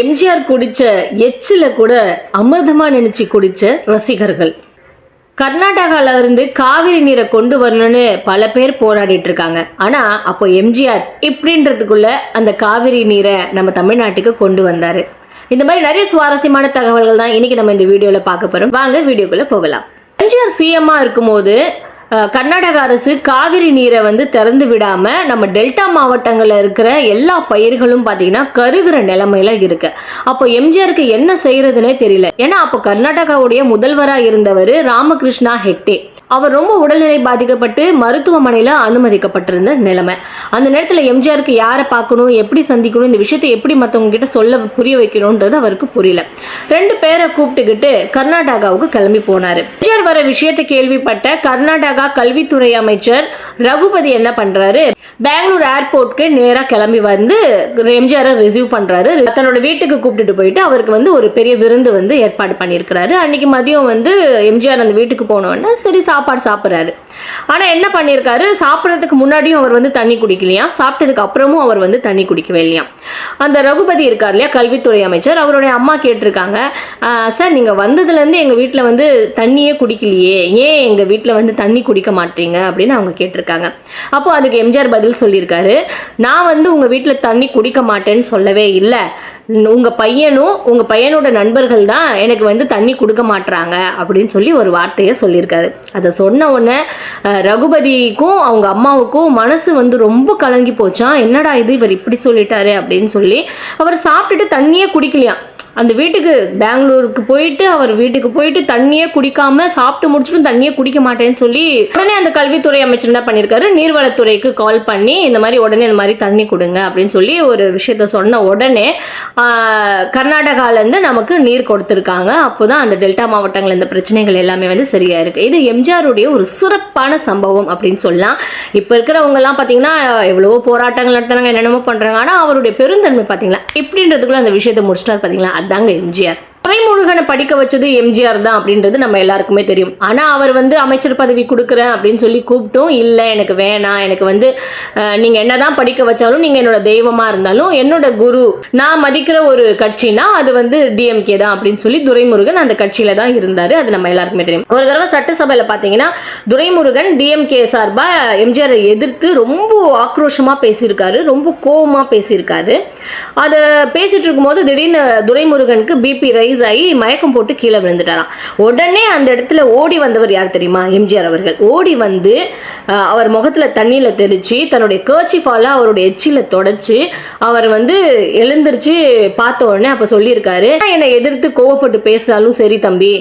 எம்ஜிஆர் குடிச்ச எச்சில கூட அமிர்தமா நினைச்சு குடிச்ச ரசிகர்கள். கர்நாடகால இருந்து காவிரி நீரை கொண்டு வரணும்னு பல பேர் போராடிட்டு இருக்காங்க. ஆனா அப்போ எம்ஜிஆர் இப்படின்றதுக்குள்ள அந்த காவிரி நீரை நம்ம தமிழ்நாட்டுக்கு கொண்டு வந்தாரு. இந்த மாதிரி நிறைய சுவாரஸ்யமான தகவல்கள் தான் இன்னைக்கு நம்ம இந்த வீடியோல பார்க்க போறோம். வாங்க வீடியோக்குள்ள போகலாம். எம்ஜிஆர் சிஎம்மா இருக்கும்போது கர்நாடக அரசு காவிரி நீரை வந்து திறந்து விடாம நம்ம டெல்டா மாவட்டங்களில் இருக்கிற எல்லா பயிர்களும் பார்த்தீங்கன்னா கருகிற நிலைமையில இருக்கு. அப்போ எம்ஜிஆருக்கு என்ன செய்யறதுனே தெரியல. ஏன்னா அப்போ கர்நாடகாவுடைய முதல்வராக இருந்தவர் ராமகிருஷ்ணா ஹெக்டே. அவர் ரொம்ப உடல்நிலை பாதிக்கப்பட்டு மருத்துவமனையில் அனுமதிக்கப்பட்டிருந்த நிலைமை. அந்த நேரத்தில் எம்ஜிஆருக்கு யாரை பார்க்கணும் எப்படி சந்திக்கணும் இந்த விஷயத்தை எப்படி மற்றவங்க கிட்ட சொல்ல புரிய வைக்கணுன்றது அவருக்கு புரியல. ரெண்டு பேரை கூப்பிட்டுக்கிட்டு கர்நாடகாவுக்கு கிளம்பி போனார். எம்ஜிஆர் வர விஷயத்தை கேள்விப்பட்ட கர்நாடகா கல்வித்துறை அமைச்சர் ரகுபதி என்ன பண்றாரு? பெங்களூர் ஏர்போர்ட்க்கு நேராக கிளம்பி வந்து எம்ஜிஆரை ரிசீவ் பண்றாரு. தன்னோட வீட்டுக்கு கூப்பிட்டுட்டு போயிட்டு அவருக்கு வந்து ஒரு பெரிய விருந்து வந்து ஏற்பாடு பண்ணியிருக்கிறாரு. அன்னைக்கு மதியம் வந்து எம்ஜிஆர் அந்த வீட்டுக்கு போனோன்னா சரி சாப்பாடு சாப்பிட்றாரு. ஆனால் என்ன பண்ணியிருக்காரு? சாப்பிட்றதுக்கு முன்னாடியும் அவர் வந்து தண்ணி குடிக்கலையா? சாப்பிட்டதுக்கு அப்புறமும் அவர் வந்து தண்ணி குடிக்கவே இல்லையா? அந்த ரகுபதி இருக்கார் இல்லையா கல்வித்துறை அமைச்சர் அவருடைய அம்மா கேட்டிருக்காங்க சார் நீங்கள் வந்ததுலேருந்து எங்கள் வீட்டில் வந்து தண்ணியே குடிக்கலையே. ஏன் எங்கள் வீட்டில் வந்து தண்ணி குடிக்க மாட்டீங்க? அப்படின்னு அவங்க கேட்டிருக்காங்க. அப்போ அதுக்கு எம்ஜிஆர் பதில் சொல்லியிருக்காரு நான் வந்து உங்கள் வீட்டில் தண்ணி குடிக்க மாட்டேன்னு சொல்லவே இல்லை. உங்கள் பையனும் உங்கள் பையனோட நண்பர்கள் தான் எனக்கு வந்து தண்ணி கொடுக்க மாட்டுறாங்க அப்படின்னு சொல்லி ஒரு வார்த்தையை சொல்லியிருக்காரு. அதை சொன்ன உடனே ரகுபதிக்கும் அவங்க அம்மாவுக்கும் மனசு வந்து ரொம்ப கலங்கி போச்சான் என்னடா இது இவர் இப்படி சொல்லிட்டாரு அப்படின்னு சொல்லி அவர் சாப்பிட்டுட்டு தண்ணியே குடிக்கலையாம். அந்த வீட்டுக்கு பெங்களூருக்கு போயிட்டு அவர் வீட்டுக்கு போயிட்டு தண்ணியே குடிக்காம சாப்பிட்டு முடிச்சிட்டும் தண்ணியே குடிக்க மாட்டேன்னு சொல்லி உடனே அந்த கல்வித்துறை அமைச்சர் என்ன பண்ணியிருக்காரு நீர்வளத்துறைக்கு கால் பண்ணி இந்த மாதிரி உடனே இந்த மாதிரி தண்ணி கொடுங்க அப்படின்னு சொல்லி ஒரு விஷயத்த சொன்ன உடனே கர்நாடகாலேருந்து நமக்கு நீர் கொடுத்துருக்காங்க. அப்போதான் அந்த டெல்டா மாவட்டங்கள் இந்த பிரச்சனைகள் எல்லாமே வந்து சரியா இருக்கு. இது எம்ஜிஆருடைய ஒரு சிறப்பான சம்பவம் அப்படின்னு சொல்லலாம். இப்போ இருக்கிறவங்கலாம் பார்த்தீங்கன்னா எவ்வளவோ போராட்டங்கள் நடத்துறாங்க என்னென்னமோ பண்றாங்க. ஆனால் அவருடைய பெருந்தன்மை பார்த்தீங்களா இப்படின்றதுக்குள்ள அந்த விஷயத்தை முடிச்சிட்டார் பார்த்தீங்களா அதாங்க எம்ஜிஆர் துரைமுருகனை படிக்க வச்சது எம்ஜிஆர் தான் அப்படின்றது நம்ம எல்லாருக்குமே தெரியும். ஆனால் அவர் வந்து அமைச்சர் பதவி கொடுக்குறேன் அப்படின்னு சொல்லி கூப்பிட்டும் இல்லை எனக்கு வேணாம். எனக்கு வந்து நீங்கள் நீங்க என்னதான் படிக்க வச்சாலும் நீங்க என்னோட தெய்வமா இருந்தாலும் என்னோட குரு நான் மதிக்கிற ஒரு கட்சினா அது வந்து டிஎம்கே தான் அப்படின்னு சொல்லி துரைமுருகன் அந்த கட்சியில தான் இருந்தாரு. அது நம்ம எல்லாருக்குமே தெரியும். ஒரு தடவை சட்டசபையில பாத்தீங்கன்னா துரைமுருகன் டிஎம்கே சார்பா எம்ஜிஆரை எதிர்த்து ரொம்ப ஆக்ரோஷமா பேசியிருக்காரு ரொம்ப கோவமா பேசியிருக்காரு. அதை பேசிட்டு இருக்கும்போது திடீர்னு துரைமுருகனுக்கு பிபி ரைஸ் ஆகி மயக்கம் போட்டு கீழே விழுந்துட்டாராம். உடனே அந்த இடத்துல ஓடி வந்தவர் யார் தெரியுமா? எம்ஜிஆர் அவர்கள். ஓடி வந்து அவர் முகத்துல தண்ணியில் தெளிச்சு தன்னுடைய கேர்ச்சிஃபால அவருடைய எச்சில தொடச்சு அவர் வந்து எழுந்திரிச்சு பார்த்த உடனே அப்போ சொல்லியிருக்காரு என்னை எதிர்த்து கோவப்பட்டு பேசினாலும் சரி தம்பி.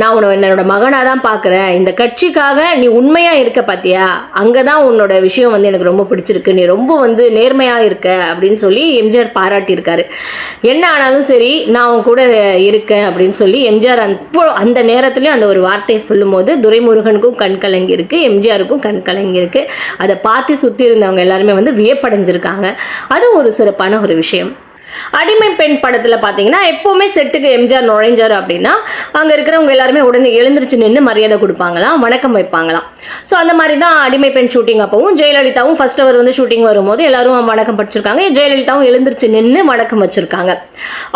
நான் உன என்னோட மகனாக தான் பார்க்குறேன் இந்த கட்சிக்காக நீ உண்மையா இருக்க பாத்தியா? அங்கதான் உன்னோட விஷயம் வந்து எனக்கு ரொம்ப பிடிச்சிருக்கு. நீ ரொம்ப வந்து நேர்மையா இருக்க. அப்படின்னு சொல்லி எம்ஜிஆர் பாராட்டியிருக்காரு. என்ன ஆனாலும் சரி நான் உன் கூட இருக்கேன் அப்படின்னு சொல்லி எம்ஜிஆர் அப்போ அந்த நேரத்துலேயும் அந்த ஒரு வார்த்தையை சொல்லும்போது துரைமுருகனுக்கும் கண் கலங்கி இருக்கு எம்ஜிஆருக்கும் கண் கலங்கி இருக்கு அதை பார்த்து சுற்றி இருந்தவங்க எல்லாருமே வந்து வியப்படைஞ்சிருக்காங்க. அது ஒரு சிறப்பான ஒரு விஷயம். அடிமை பெண் படத்தில் பார்த்தீங்கன்னா எப்போவுமே செட்டுக்கு எம்ஜிஆர் நுழைஞ்சார் அப்படின்னா அங்கே இருக்கிறவங்க எல்லாருமே உடனே எழுந்திருச்சு நின்று மரியாதை கொடுப்பாங்களாம் வணக்கம் வைப்பாங்களாம். ஸோ அந்த மாதிரி தான் அடிமை பெண் ஷூட்டிங் அப்பவும் ஜெயலலிதாவும் ஃபர்ஸ்ட் அவர் வந்து ஷூட்டிங் வரும்போது எல்லாரும் வணக்கம் படிச்சிருக்காங்க. ஜெயலலிதாவும் எழுந்திருச்சு நின்று வணக்கம் வச்சிருக்காங்க.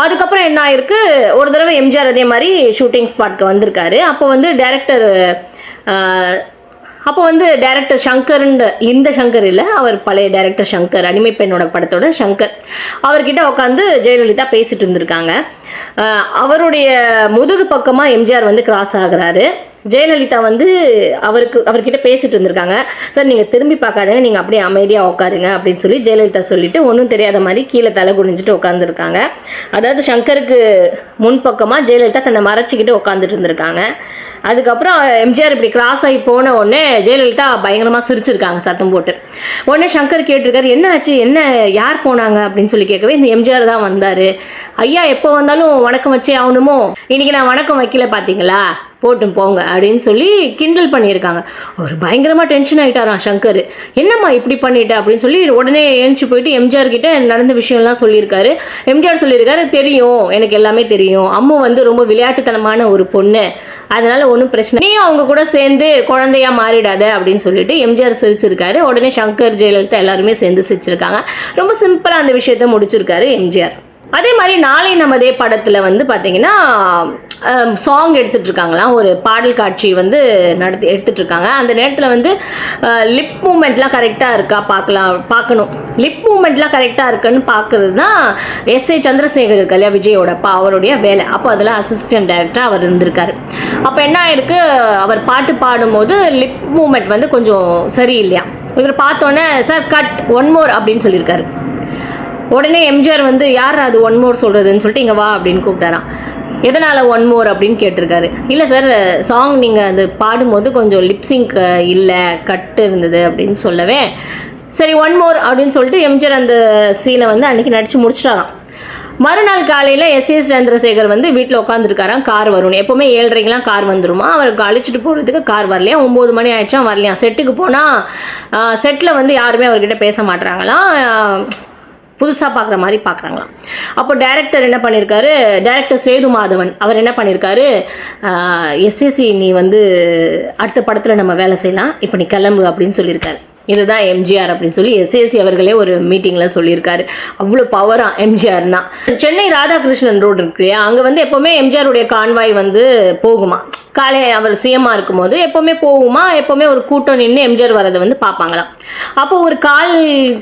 அதுக்கப்புறம் என்ன ஆயிருக்கு ஒரு தடவை எம்ஜிஆர் அதே மாதிரி ஷூட்டிங் ஸ்பாட்க்கு வந்திருக்காரு. அப்போ வந்து டேரக்டர் அப்போ வந்து டைரக்டர் சங்கர்ன்ற இந்த சங்கர் இல்லை அவர் பழைய டைரக்டர் சங்கர் அடிமை பெண்ணோட படத்தோட சங்கர். அவர்கிட்ட உட்காந்து ஜெயலலிதா பேசிட்டு இருந்திருக்காங்க. அவருடைய முதுகு பக்கமாக எம்ஜிஆர் வந்து கிராஸ் ஆகுறாரு. ஜெயலலிதா வந்து அவருக்கு அவர்கிட்ட பேசிட்டு இருந்திருக்காங்க. சார் நீங்கள் திரும்பி பார்க்காதீங்க. நீங்கள் அப்படியே அமைதியாக உட்காருங்க அப்படின்னு சொல்லி ஜெயலலிதா சொல்லிட்டு ஒன்றும் தெரியாத மாதிரி கீழே தலை குனிஞ்சிட்டு உட்காந்துருக்காங்க அதாவது சங்கருக்கு முன்பக்கமாக ஜெயலலிதா தன்னை மறைச்சிக்கிட்டு உட்காந்துட்டு இருந்திருக்காங்க. அதுக்கப்புறம் எம்ஜிஆர் இப்படி கிராஸ் ஆகி போன உடனே ஜெயலலிதா பயங்கரமாக சிரிச்சிருக்காங்க சத்தம் போட்டு. உடனே சங்கர் கேட்டிருக்காரு என்ன ஆச்சு? என்ன யார் போனாங்க? அப்படின்னு சொல்லி கேட்கவே இந்த எம்ஜிஆர் தான் வந்தார். ஐயா எப்போ வந்தாலும் வணக்கம் வச்சே ஆகணுமோ? இன்னைக்கு நான் வணக்கம் வைக்கல பார்த்தீங்களா போட்டும் போங்க அப்படின்னு சொல்லி கிண்டல் பண்ணியிருக்காங்க. அவர் பயங்கரமாக டென்ஷன் ஆகிட்டாராம் சங்கர். என்னம்மா இப்படி பண்ணிட்ட அப்படின்னு சொல்லி உடனே ஏஞ்சி போயிட்டு எம்ஜிஆர் கிட்ட நடந்த விஷயம்லாம் சொல்லியிருக்காரு. எம்ஜிஆர் சொல்லியிருக்காரு தெரியும் எனக்கு எல்லாமே தெரியும். அம்மு வந்து ரொம்ப விளையாட்டுத்தனமான ஒரு பொண்ணு. அதனால ஒன்றும் பிரச்சனை நீ அவங்க கூட சேர்ந்து குழந்தையா மாறிடாத அப்படின்னு சொல்லிட்டு எம்ஜிஆர் சிரிச்சிருக்காரு. உடனே சங்கர் ஜெயலலிதா எல்லாருமே சேர்ந்து சிரிச்சிருக்காங்க. ரொம்ப சிம்பிளாக அந்த விஷயத்த முடிச்சிருக்காரு எம்ஜிஆர். அதே மாதிரி நாளை நமதே படத்தில் வந்து பார்த்தீங்கன்னா சாங் எடுத்துட்டு இருக்காங்களாம் ஒரு பாடல் காட்சி வந்து நடத்தி எடுத்துட்டு இருக்காங்க அந்த நேரத்தில் வந்து லிப் மூமெண்ட்லாம் கரெக்டாக இருக்கா பார்க்கலாம் பார்க்கணும். லிப் மூமெண்ட்லாம் கரெக்டாக இருக்குன்னு பார்க்கறது தான் எஸ் ஏ சந்திரசேகர் இருக்கு இல்லையா விஜயோட அப்பா அவருடைய வேலை. அப்போ அதில் அசிஸ்டன்ட் டைரக்டராக அவர் இருந்திருக்காரு. அப்போ என்ன ஆயிருக்கு அவர் பாட்டு பாடும்போது லிப் மூமெண்ட் வந்து கொஞ்சம் சரியில்லையா. இவர் பார்த்தோன்னே சார் கட் ஒன் மோர் அப்படின்னு சொல்லியிருக்காரு. உடனே எம்ஜிஆர் வந்து யார் அது ஒன் மோர் சொல்கிறதுன்னு சொல்லிட்டு இங்கே வா அப்படின்னு கூப்பிட்டாராம். எதனால் ஒன் மோர் அப்படின்னு கேட்டிருக்காரு. இல்லை சார் சாங் நீங்கள் அது பாடும்போது கொஞ்சம் லிப்சிங்க் இல்லை கட்டு இருந்தது அப்படின்னு சொல்லவே. சரி ஒன் மோர் அப்படின்னு சொல்லிட்டு எம்ஜிஆர் அந்த சீனை வந்து அன்றைக்கி நடித்து முடிச்சிட்டாராம். மறுநாள் காலையில் எஸ் எஸ் சந்திரசேகர் வந்து வீட்டில் உட்காந்துருக்காராம் கார் வரும் எப்போவுமே ஏழரைக்கெலாம் கார் வந்துருமா? அவருக்கு அழைச்சிட்டு போகிறதுக்கு கார் வரலையா? ஒம்பது மணி ஆயிடுச்சா வரலையா செட்டுக்கு போனால் செட்டில் வந்து யாருமே அவர்கிட்ட பேச மாட்டுறாங்களாம் புதுசாக பார்க்குற மாதிரி பார்க்குறாங்களாம் அப்போ டேரக்டர் என்ன பண்ணியிருக்காரு டேரக்டர் சேது மாதவன் அவர் என்ன பண்ணியிருக்காரு எஸ்எஸ்சி நீ வந்து அடுத்த படத்தில் நம்ம வேலை செய்யலாம். இப்போ நீ கிளம்பு அப்படின்னு சொல்லியிருக்காரு. இதுதான் எம்ஜிஆர் அப்படின்னு சொல்லி எஸ்ஏசி அவர்களே ஒரு மீட்டிங்கில் சொல்லியிருக்காரு. அவ்வளோ பவராக எம்ஜிஆர்னா சென்னை ராதாகிருஷ்ணன் ரோடு இருக்கு இல்லையா? அங்கே வந்து எப்போவுமே எம்ஜிஆருடைய கான்வாய் வந்து போகுமா காலை அவர் சிஎம்மாக இருக்கும்போது எப்போவுமே போகுமா? எப்போவுமே ஒரு கூட்டம் நின்று எம்ஜிஆர் வரதை வந்து பார்ப்பாங்களாம். அப்போ ஒரு கால்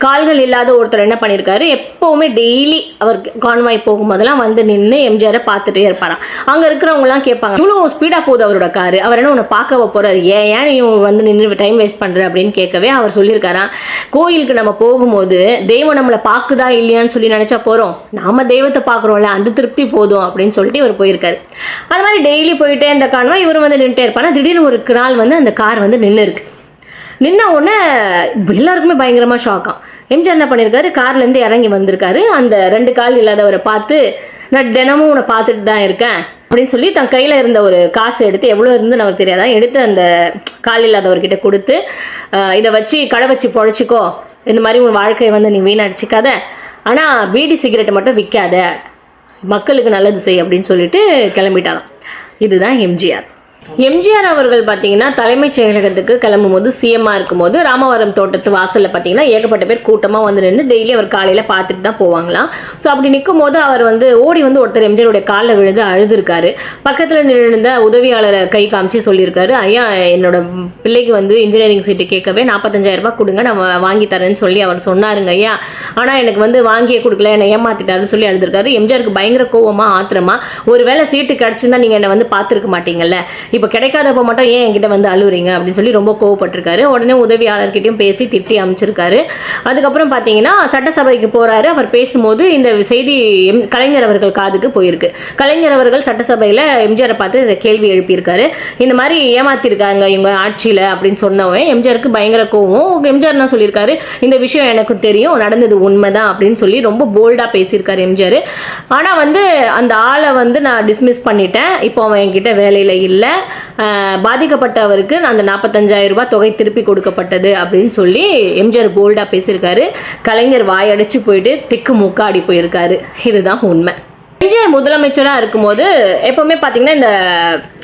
கால்கள் இல்லாத ஒருத்தர் என்ன பண்ணியிருக்காரு எப்போவுமே டெய்லி அவர் கான்வாய் போகும்போதெல்லாம் வந்து நின்று எம்ஜிஆரை பார்த்துட்டே இருப்பாராம். அங்கே இருக்கிறவங்களாம் கேட்பாங்க இவ்வளோ ஸ்பீடாக போகுது அவரோட காரு அவர் என்ன உன்னை பார்க்க போகிறாரு ஏன் ஏன் நீ வந்து நின்று டைம் வேஸ்ட் பண்ணுற அப்படின்னு கேட்கவே அவர் சொல்லியிருக்காராம். கோயிலுக்கு நம்ம போகும்போது தெய்வம் நம்மளை பார்க்குதா இல்லையான்னு சொல்லி நினச்சா போகிறோம் நாம தெய்வத்தை பார்க்குறோம்ல அந்த திருப்தி போதும் அப்படின்னு சொல்லிட்டு இவர் போயிருக்காரு. அது மாதிரி டெய்லி போயிட்டே இந்த கான்வாய் இவர் வந்து நின்றுட்டே இருப்பானா திடீர்னு ஒரு நாள் வந்து அந்த கார் வந்து நின்று இருக்கு நின்ன உடனே எல்லாருக்குமே பயங்கரமாக ஷாக்காம் எம்ஜிஆர் என்ன பண்ணியிருக்காரு கார்லேருந்து இறங்கி வந்திருக்காரு. அந்த ரெண்டு கால் இல்லாதவரை பார்த்து நான் தினமும் உன்னை பார்த்துட்டு தான் இருக்கேன். அப்படின்னு சொல்லி தன் கையில் இருந்த ஒரு காசு எடுத்து எவ்வளோ இருந்து நமக்கு தெரியாதான் எடுத்து அந்த கால் இல்லாதவர்கிட்ட கொடுத்து இதை வச்சு கடை வச்சு பொழைச்சிக்கோ. இந்த மாதிரி உன் வாழ்க்கையை வந்து நீ வீணடிச்சிக்காத. ஆனால் பீடி சிகரெட்டை மட்டும் விற்காத மக்களுக்கு நல்லது செய் அப்படின்னு சொல்லிட்டு கிளம்பிட்டாராம். இதுதான் எம்ஜிஆர். எம்ஜிஆர் அவர்கள் பார்த்தீங்கன்னா தலைமைச் செயலகத்துக்கு கிளம்பும்போது சிஎம்மாக இருக்கும்போது ராமவரம் தோட்டத்து வாசலில் பார்த்தீங்கன்னா ஏகப்பட்ட பேர் கூட்டமாக வந்து நின்று டெய்லி அவர் காலையில் பார்த்துட்டு தான் போவாங்களாம். ஸோ அப்படி நிற்கும் போது அவர் வந்து ஓடி வந்து ஒருத்தர் எம்ஜிஆருடைய காலில் விழுந்து அழுதுருக்காரு. பக்கத்தில் நின்றிருந்த உதவியாளரை கை காமிச்சு சொல்லியிருக்காரு ஐயா என்னோட பிள்ளைக்கு வந்து இன்ஜினியரிங் சீட்டு கேட்கவே நாற்பத்தஞ்சாயிரம் ரூபாய் கொடுங்க நான் வாங்கி தரேன்னு சொல்லி அவர் சொன்னாருங்க ஐயா. ஆனால் எனக்கு வந்து வாங்கியே கொடுக்கல என்னை ஏமாத்திட்டாருன்னு சொல்லி அழுதுருக்காரு. எம்ஜிஆருக்கு பயங்கர கோவமாக ஆத்திரமா ஒருவேளை சீட்டு கிடச்சிருந்தா நீங்கள் என்னை வந்து பார்த்துருக்க மாட்டீங்கல்ல? இப்போ கிடைக்காதப்போ மட்டும் ஏன் என்கிட்ட வந்து அழுகுறீங்க அப்படின்னு சொல்லி ரொம்ப கோவப்பட்டிருக்காரு. உடனே உதவியாளர்கிட்டையும் பேசி திட்டி அமைச்சிருக்காரு. அதுக்கப்புறம் பார்த்தீங்கன்னா சட்டசபைக்கு போகிறாரு அவர் பேசும்போது இந்த செய்தி எம் கலைஞர் அவர்கள் காதுக்கு போயிருக்கு. கலைஞர் அவர்கள் சட்டசபையில் எம்ஜிஆரை பார்த்து இந்த கேள்வி எழுப்பியிருக்காரு. இந்த மாதிரி ஏமாத்திருக்காங்க இவங்க ஆட்சியில் அப்படின்னு சொன்னவன் எம்ஜிஆருக்கு பயங்கர கோவம். எம்ஜிஆர் தான் சொல்லியிருக்காரு? இந்த விஷயம் எனக்கு தெரியும் நடந்தது உண்மைதான் அப்படின்னு சொல்லி ரொம்ப போல்டாக பேசியிருக்காரு எம்ஜிஆர். ஆனால் வந்து அந்த ஆளை வந்து நான் டிஸ்மிஸ் பண்ணிட்டேன். இப்போ அவன் என்கிட்ட வேலையில் இல்லை. பாதிக்கப்பட்டவருக்கு அந்த நாற்பத்தஞ்சாயிரம் ரூபாய் தொகை திருப்பி கொடுக்கப்பட்டது அப்படின்னு சொல்லி எம்ஜிஆர் போல்டாக பேசியிருக்காரு. கலைஞர் வாயடைச்சு போயிட்டு திக்கு முக்காடி போயிருக்காரு. இதுதான் உண்மை. எம்ஜிஆர் முதலமைச்சராக இருக்கும்போது எப்போவுமே பார்த்தீங்கன்னா இந்த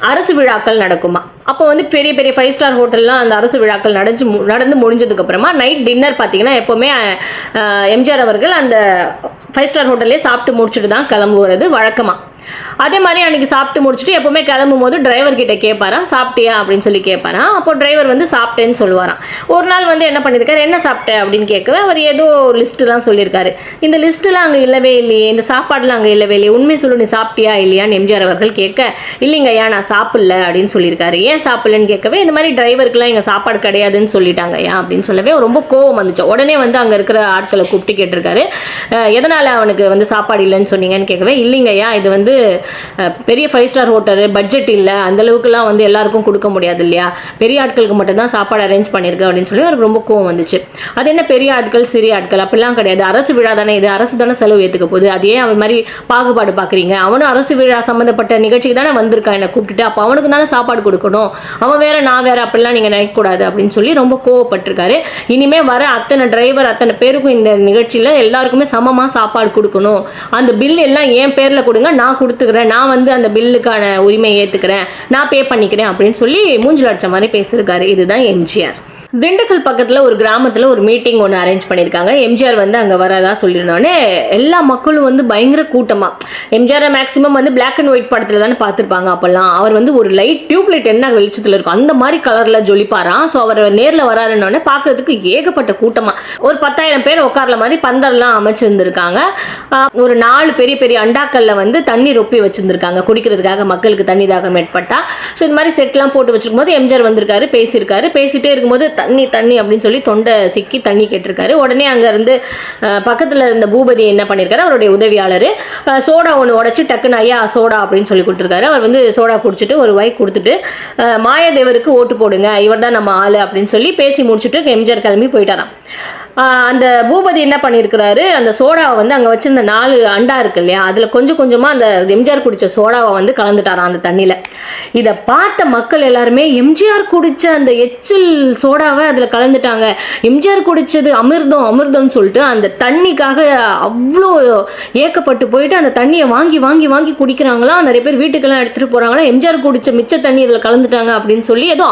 அரசு விழாக்கள் நடக்குமா? அப்போ வந்து பெரிய பெரிய ஃபைவ் ஸ்டார் ஹோட்டல்லாம் அந்த அரசு விழாக்கள் நடந்து மு- நடந்து முடிஞ்சதுக்கப்புறமா நைட் டின்னர் பார்த்தீங்கன்னா எப்போவுமே எம்ஜிஆர் அவர்கள் அந்த ஃபைவ் ஸ்டார் ஹோட்டல்லே சாப்பிட்டு முடிச்சுட்டு தான் கிளம்புவது வழக்கமாக அதே மாதிரி அன்னைக்கு சாப்பிட்டு முடிச்சுட்டு எப்பவுமே கிளம்பும் போது டிரைவர் கிட்ட கேட்பாராம் சாப்பிட்டியா அப்படின்னு சொல்லி கேட்பாராம் அப்போ டிரைவர் வந்து சாப்பிட்டேன்னு சொல்லுவாராம். ஒரு நாள் வந்து என்ன பண்ணியிருக்காரு என்ன சாப்பிட்ட? அப்படின்னு கேட்கவே அவர் ஏதோ லிஸ்ட்டுலாம் சொல்லியிருக்காரு. இந்த லிஸ்ட்டுலாம் அங்கே இல்லவே இல்லையே இந்த சாப்பாடுலாம் அங்கே இல்லவே இல்லையே உண்மை சொல்லு நீ சாப்பிட்டியா இல்லையான்னு எம்ஜிஆர் அவர்கள் கேட்க இல்லைங்க ஐயா நான் சாப்பிடல அப்படின்னு சொல்லியிருக்காரு. ஏன் சாப்பிடலன்னு கேட்கவே இந்த மாதிரி டிரைவருக்குலாம் எங்கள் சாப்பாடு கிடையாதுன்னு சொல்லிட்டாங்க ஐயா அப்படின்னு சொல்லவே ரொம்ப கோவம் வந்துச்சு. உடனே வந்து அங்கே இருக்கிற ஆட்களை கூப்பிட்டு கேட்டிருக்காரு. எதனால் அவனுக்கு வந்து சாப்பாடு இல்லைன்னு சொன்னீங்கன்னு கேட்கவே இல்லைங்க ஐயா இது வந்து பெரிய ஃபைவ் ஸ்டார் ஹோட்டலு பட்ஜெட் இல்லை அந்தளவுக்குலாம் வந்து எல்லாருக்கும் கொடுக்க முடியாது இல்லையா? பெரிய ஆட்களுக்கு மட்டும்தான் சாப்பாடு அரேஞ்ச் பண்ணியிருக்கு அப்படின்னு சொல்லி அவருக்கு ரொம்ப கோவம் வந்துச்சு. அது என்ன பெரிய ஆட்கள் சிறிய ஆட்கள்? அப்படிலாம் கிடையாது. அரசு விழா தானே இது. அரசு தானே செலவு ஏற்றுக்க போகுது. அது ஏன் அவன் மாதிரி பாகுபாடு பார்க்குறீங்க அவனும் அரசு விழா சம்மந்தப்பட்ட நிகழ்ச்சிக்கு தானே வந்திருக்கான் என்னை கூப்பிட்டுட்டு அப்போ அவனுக்கு தானே சாப்பாடு கொடுக்கணும். அவன் வேற நான் வேற அப்படிலாம் நீங்கள் நினைக்கக்கூடாது அப்படின்னு சொல்லி ரொம்ப கோவப்பட்டிருக்காரு. இனிமே வர அத்தனை டிரைவர் அத்தனை பேருக்கும் இந்த நிகழ்ச்சியில் எல்லாருக்குமே சமமாக சாப்பாடு கொடுக்கணும். அந்த பில் எல்லாம் என் பேரில் கொடுங்க நான் கொடுத்துக்கிறேன். நான் வந்து அந்த பில்லுக்கான உரிமையை ஏற்றுக்கிறேன் நான் பே பண்ணிக்கிறேன் அப்படின்னு சொல்லி மூஞ்சில் லட்சம் மாதிரி பேசியிருக்காரு. இதுதான் எம்ஜிஆர். திண்டுக்கல் பக்கத்தில் ஒரு கிராமத்தில் ஒரு மீட்டிங் ஒன்று அரேஞ்ச் பண்ணியிருக்காங்க எம்ஜிஆர் வந்து அங்கே வரதா சொல்லியிருந்தோடனே எல்லா மக்களும் வந்து பயங்கர கூட்டமாக எம்ஜிஆரை மேக்ஸிமம் வந்து பிளாக் அண்ட் ஒயிட் படத்தில் தானே பார்த்துருப்பாங்க அப்போல்லாம். அவர் வந்து ஒரு லைட் டியூப்லைட் என்ன வெளிச்சத்தில் இருக்கும் அந்த மாதிரி கலரில் ஜொலிப்பாராம் ஸோ அவர் நேரில் வராருன்னொடனே பார்க்கறதுக்கு ஏகப்பட்ட கூட்டமாக ஒரு பத்தாயிரம் பேர் உட்கார்ல மாதிரி பந்தர்லாம் அமைச்சிருந்துருக்காங்க. ஒரு நாலு பெரிய பெரிய அண்டாக்கல்ல வந்து தண்ணி ரொப்பி வச்சிருந்துருக்காங்க. குடிக்கிறதுக்காக மக்களுக்கு தண்ணி தாகம் ஏற்பட்டா. ஸோ இந்த மாதிரி செட்லாம் போட்டு வச்சிருக்கும் போது எம்ஜிஆர் வந்திருக்காரு பேசியிருக்காரு. பேசிட்டே இருக்கும்போது தண்ணி தண்ணி அப்படின்னு சொல்லி தொண்டை சிக்கி தண்ணி கேட்டிருக்காரு. உடனே அங்கேருந்து பக்கத்தில் இருந்த பூபதி என்ன பண்ணியிருக்காரு அவருடைய உதவியாளர். சோடா ஒன்று உடச்சி டக்குன்னு ஐயா சோடா அப்படின்னு சொல்லி கொடுத்துருக்காரு. அவர் வந்து சோடா குடிச்சிட்டு ஒரு வாய் கொடுத்துட்டு மாயாதேவருக்கு ஓட்டு போடுங்க. இவர் தான் நம்ம ஆள் அப்படின்னு சொல்லி பேசி முடிச்சுட்டு எம்ஜிஆர் கிளம்பி போயிட்டாராம். அந்த பூபதி என்ன பண்ணியிருக்கிறாரு அந்த சோடாவை வந்து அங்கே வச்சிருந்த நாலு அண்டா இருக்கு இல்லையா? அதில் கொஞ்சம் கொஞ்சமாக அந்த எம்ஜிஆர் குடித்த சோடாவை வந்து கலந்துட்டாராம் அந்த தண்ணியில். இதை பார்த்த மக்கள் எல்லாருமே எம்ஜிஆர் குடித்த அந்த எச்சில் சோடாவை அதில் கலந்துட்டாங்க. எம்ஜிஆர் குடித்தது அமிர்தம் அமிர்தம்னு சொல்லிட்டு அந்த தண்ணிக்காக அவ்வளோ ஏக்கப்பட்டு போயிட்டு அந்த தண்ணியை வாங்கி வாங்கி வாங்கி குடிக்கிறாங்களா? நிறைய பேர் வீட்டுக்கெல்லாம் எடுத்துகிட்டு போகிறாங்களா எம்ஜிஆர் குடித்த மிச்ச தண்ணி இதில் கலந்துட்டாங்க அப்படின்னு சொல்லி ஏதோ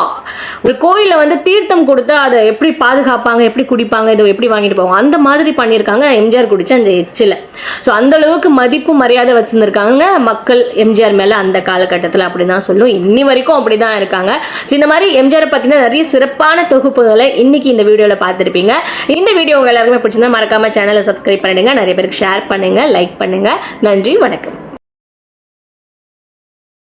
ஒரு கோயிலில் வந்து தீர்த்தம் கொடுத்து அதை எப்படி பாதுகாப்பாங்க எப்படி குடிப்பாங்க இதை எப்படி வாங்கிட்டு போவாங்க? அந்த மாதிரி பண்ணியிருக்காங்க எம்ஜிஆர் குடிச்ச அந்த எச்சில். ஸோ அந்தளவுக்கு மதிப்பு மரியாதை வச்சுருந்துருக்காங்க மக்கள் எம்ஜிஆர் மேலே அந்த காலகட்டத்தில் அப்படி தான் சொல்லும். இன்னி வரைக்கும் அப்படி தான் இருக்காங்க. ஸோ இந்த மாதிரி எம்ஜிஆரை பற்றின நிறைய சிறப்பான தொகுப்புகளை இன்னைக்கு இந்த வீடியோவில் பார்த்துருப்பீங்க. இந்த வீடியோ உங்கள் எல்லாருக்குமே பிடிச்சிருந்தா மறக்காம சேனலை சப்ஸ்கிரைப் பண்ணிடுங்க. நிறைய பேருக்கு ஷேர் பண்ணுங்க லைக் பண்ணுங்க. நன்றி வணக்கம்.